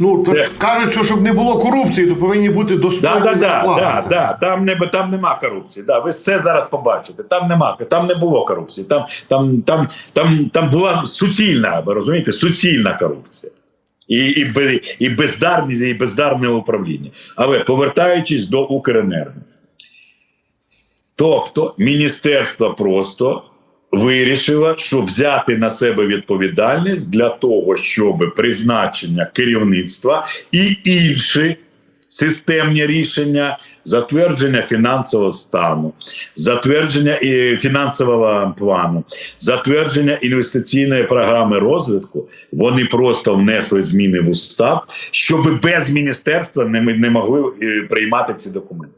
Ну, то ж кажуть, що щоб не було корупції, то повинні бути достойні да, да, зарплати. да, да. Там не там нема корупції. Да, ви все зараз побачите. Там нема, там не було корупції. Там, там, там, там, там була суцільна, ви розумієте, суцільна корупція. І, і, і бездарність, і бездарне управління. Але повертаючись до Укренерго. Тобто міністерство просто вирішило, що взяти на себе відповідальність для того, щоб призначення керівництва і інші системні рішення, затвердження фінансового стану, затвердження фінансового плану, затвердження інвестиційної програми розвитку, вони просто внесли зміни в устав, щоб без міністерства не, не могли е, приймати ці документи.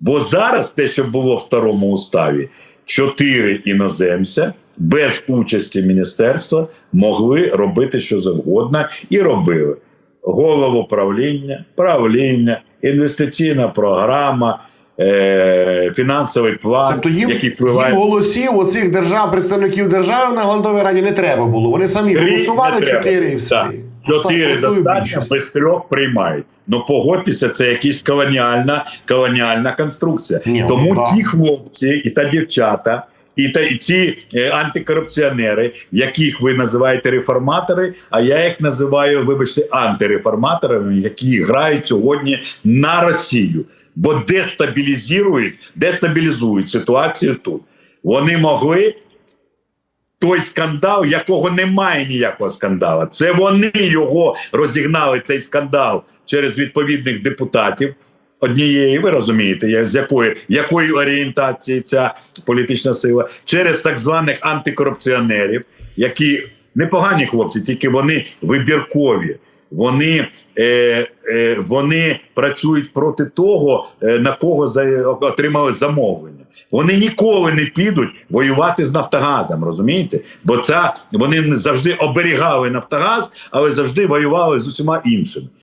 Бо зараз те, що було в старому уставі, чотири іноземця без участі міністерства могли робити що завгодно і робили голову правління, правління, інвестиційна програма, е- фінансовий план, Тобто їм, який їм впливає. голосів оцих держав, представників держави на Гландовій раді не треба було. Вони самі Три голосували чотири і все. Чотири достатньо, без трьох приймають. Ну погодьтеся, це якась колоніальна, колоніальна конструкція. Ні, Тому ну, да. ті хлопці і та дівчата, і та і ці е, антикорупціонери, яких ви називаєте реформатори, а я їх називаю, вибачте, антиреформаторами, які грають сьогодні на Росію, бо дестабілізують, дестабілізують ситуацію тут. Вони могли той скандал, якого немає ніякого скандалу. Це вони його розігнали, цей скандал через відповідних депутатів. Однієї, ви розумієте, з якої, якої орієнтації ця політична сила, через так званих антикорупціонерів, які непогані хлопці, тільки вони вибіркові. Вони, е, е, вони працюють проти того, е, на кого за, отримали замовлення. Вони ніколи не підуть воювати з Нафтогазом, розумієте? Бо це вони завжди оберігали Нафтогаз, але завжди воювали з усіма іншими.